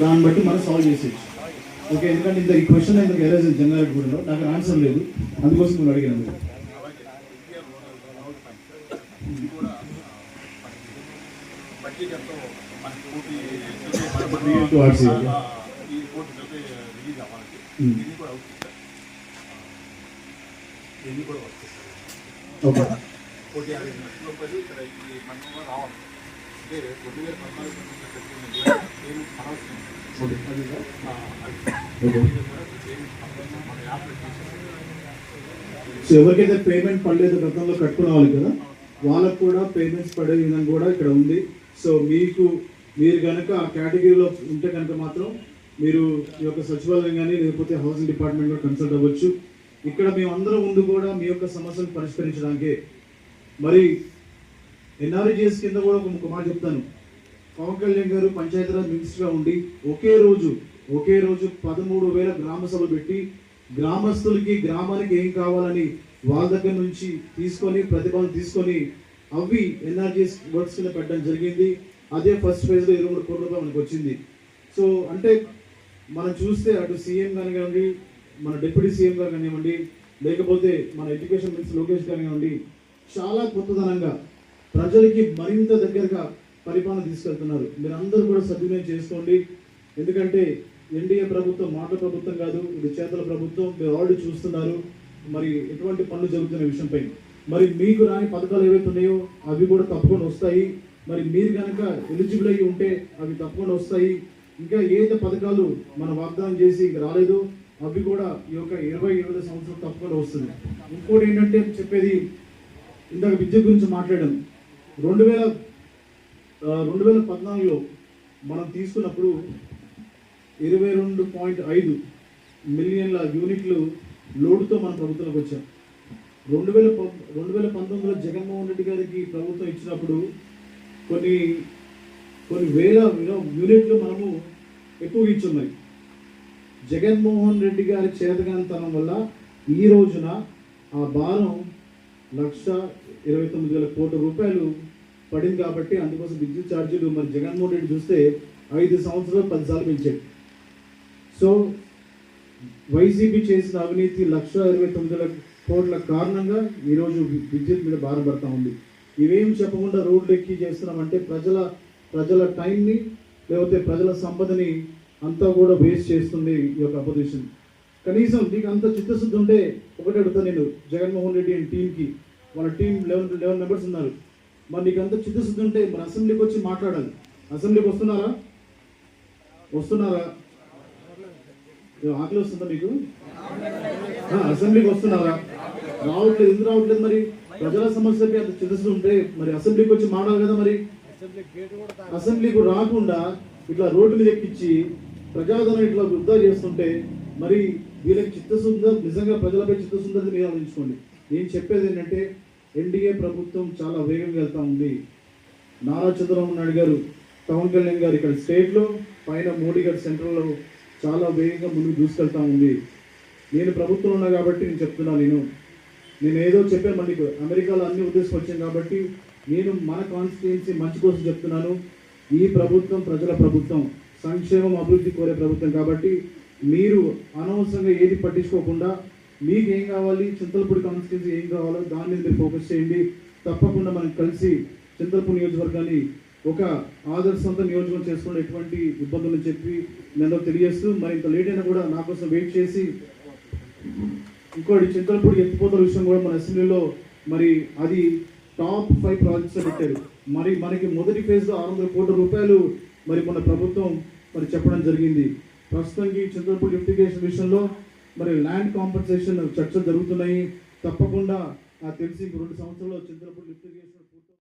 దాన్ని బట్టి మనం సాల్వ్ చేసేయచ్చు. ఓకే ఎందుకంటే ఇంత ఈ క్వశ్చన్ ఎందుకు ఎరేజ్ జనరల్ కూడా నాకు ఆన్సర్ లేదు. అందుకోసం నేను అడిగాను. ఈ రిలీజ్ ఇది కూడా అవుతుంది ఇది కూడా ఓకే అంటే రెండు వేల పద్నాలుగు సో ఎవరికైతే పేమెంట్ పడలేదు గతంలో కట్టుకున్న వాళ్ళు కదా వాళ్ళకు కూడా పేమెంట్స్ పడే విధంగా కూడా ఇక్కడ ఉంది. సో మీకు మీరు కనుక ఆ కేటగిరీలో ఉంటే కనుక మాత్రం మీరు ఈ యొక్క సచివాలయం కానీ లేకపోతే హౌసింగ్ డిపార్ట్మెంట్ కూడా కన్సల్ట్ అవ్వచ్చు. ఇక్కడ మేమందరం ముందు కూడా మీ యొక్క సమస్యను పరిష్కరించడానికే. మరి ఎన్ఆర్జీఎస్ కింద కూడా ఒక మాట చెప్తాను. పవన్ కళ్యాణ్ గారు పంచాయతీరాజ్ మినిస్టర్గా ఉండి ఒకే రోజు ఒకే రోజు పదమూడు వేల గ్రామ సభలు పెట్టి గ్రామస్తులకి గ్రామానికి ఏం కావాలని వాళ్ళ దగ్గర నుంచి తీసుకొని ప్రతిభను తీసుకొని అవి ఎన్ఆర్జిఎస్ వర్క్స్ కింద పెట్టడం జరిగింది. అదే ఫస్ట్ ఫేజ్లో ఇరవై మూడు కోట్ల రూపాయలు మనకు వచ్చింది. సో అంటే మనం చూస్తే అటు సీఎం కానివ్వండి మన డిప్యూటీ సీఎం గారు కానివ్వండి లేకపోతే మన ఎడ్యుకేషన్ మినిస్టర్ లోకేష్ కానివ్వండి చాలా కొత్తదనంగా ప్రజలకి మరింత దగ్గరగా పరిపాలన తీసుకెళ్తున్నారు. మీరు అందరూ కూడా సద్వినియోగం చేసుకోండి. ఎందుకంటే ఎన్డీఏ ప్రభుత్వం మాట ప్రభుత్వం కాదు ఇది చేతల ప్రభుత్వం. మీరు ఆల్రెడీ చూస్తున్నారు. మరి ఎటువంటి పనులు జరుగుతున్న విషయంపై. మరి మీకు రాని పథకాలు ఏవైతే ఉన్నాయో అవి కూడా తప్పకుండా వస్తాయి. మరి మీరు కనుక ఎలిజిబుల్ అయ్యి ఉంటే అవి తప్పకుండా వస్తాయి. ఇంకా ఏదైతే పథకాలు మనం వాగ్దానం చేసి రాలేదు అవి కూడా ఈ యొక్క ఇరవై ఇరవై సంవత్సరం తప్పకుండా వస్తుంది ఇంకోటి ఏంటంటే చెప్పేది ఇందాక విద్య గురించి మాట్లాడాం రెండు వేల రెండు వేల పద్నాలుగులో మనం తీసుకున్నప్పుడు ఇరవై రెండు పాయింట్ ఐదు మిలియన్ల యూనిట్లు లోడుతో మన ప్రభుత్వంలోకి వచ్చాం. రెండు వేల రెండు వేల పంతొమ్మిదిలో జగన్మోహన్ రెడ్డి గారికి ప్రభుత్వం ఇచ్చినప్పుడు కొన్ని కొన్ని వేల యూనిట్లు మనము ఎక్కువ ఇచ్చున్నాయి జగన్మోహన్ రెడ్డి గారి చేతగానితనం వల్ల ఈ రోజున ఆ భారం లక్ష ఇరవై తొమ్మిది వేల కోట్ల రూపాయలు పడింది కాబట్టి అందుకోసం విద్యుత్ ఛార్జీలు మరి జగన్మోహన్ రెడ్డి చూస్తే ఐదు సంవత్సరాలు పదిసార్లు పెంచాడు. సో వైసీపీ చేసిన అవినీతి లక్ష ఇరవై తొమ్మిది వేల కోట్ల కారణంగా ఈరోజు విద్యుత్ మీద భారం పడతా ఉంది. ఇవేం చెప్పకుండా రోడ్లు ఎక్కి చేస్తున్నామంటే ప్రజల ప్రజల టైంని లేకపోతే ప్రజల సంపదని అంతా కూడా వేస్ట్ చేస్తుంది ఈ యొక్క అపోజిషన్ కనీసం నీకు అంత చిత్తశుద్ధి ఉంటే ఒకటి అడుగుతా నేను జగన్మోహన్ రెడ్డి అండ్ టీంకి వాళ్ళ టీం లెవెన్ లెవెన్ మెంబర్స్ ఉన్నారు. మరి నీకు అంత చిత్తశుద్ధి ఉంటే మరి అసెంబ్లీకి వచ్చి మాట్లాడాలి. అసెంబ్లీకి వస్తున్నారా? వస్తున్నారా? ఆకలి వస్తుందా మీకు? అసెంబ్లీకి వస్తున్నారా? రావట్లేదు. ఎందుకు రావట్లేదు మరి? ప్రజల సమస్యకి అంత చిత్తశుద్ధి ఉంటే మరి అసెంబ్లీకి వచ్చి మాట్లాడాలి కదా మరి? అసెంబ్లీకి రాకుండా ఇట్లా రోడ్డు మీద ఎక్కించి ప్రజాధనం ఇట్లా వృద్ధా చేస్తుంటే మరి వీళ్ళకి చిత్తశుద్ధి నిజంగా ప్రజలపై చిత్తశుద్ధి అనేది మీరు ఆలోచించుకోండి. నేను చెప్పేది ఏంటంటే ఎన్డీఏ ప్రభుత్వం చాలా వేగంగా వెళ్తా ఉంది. నారా చంద్రబాబు నాయుడు గారు పవన్ కళ్యాణ్ గారు ఇక్కడ స్టేట్లో పైన మోడీ గారు సెంట్రల్లో చాలా వేగంగా ముందుకు దూసుకెళ్తా ఉంది. నేను ప్రభుత్వం ఉన్నా కాబట్టి నేను చెప్తున్నా నేను నేను ఏదో చెప్పాను మళ్ళీ అమెరికాలో అన్ని ఉద్దేశం వచ్చాను కాబట్టి నేను మన కాన్స్టిట్యున్సీ మంచి కోసం చెప్తున్నాను. ఈ ప్రభుత్వం ప్రజల ప్రభుత్వం సంక్షేమం అభివృద్ధి కోరే ప్రభుత్వం కాబట్టి మీరు అనవసరంగా ఏది పట్టించుకోకుండా మీకు ఏం కావాలి? చింతలపూడి కాన్స్టిట్యున్సీ ఏం కావాలో దాని మీద మీరు ఫోకస్ చేయండి. తప్పకుండా మనం కలిసి చింతలపూడి నియోజకవర్గాన్ని ఒక ఆదర్శవంత నియోజకవర్గం చేసుకుని ఎటువంటి ఇబ్బందులు చెప్పి నేను తెలియజేస్తూ మరి ఇంత లేట్ అయినా కూడా నా కోసం వెయిట్ చేసి ఇంకోటి చింతలపూడి ఎత్తిపోతల విషయం కూడా మన అసెంబ్లీలో మరి అది టాప్ ఫైవ్ ప్రాజెక్ట్స్ పెట్టారు. మరి మనకి మొదటి ఫేజ్లో ఆరు వందల కోట్ల రూపాయలు మరి మన ప్రభుత్వం మరి చెప్పడం జరిగింది. ప్రస్తుతానికి చింతలపూడి లిఫ్టిగేషన్ విషయంలో మరి ల్యాండ్ కాంపన్సేషన్ చర్చ జరుగుతున్నాయి. తప్పకుండా నాకు తెలిసి రెండు సంవత్సరాల్లో చింతలపూడి లిఫ్టిగేషన్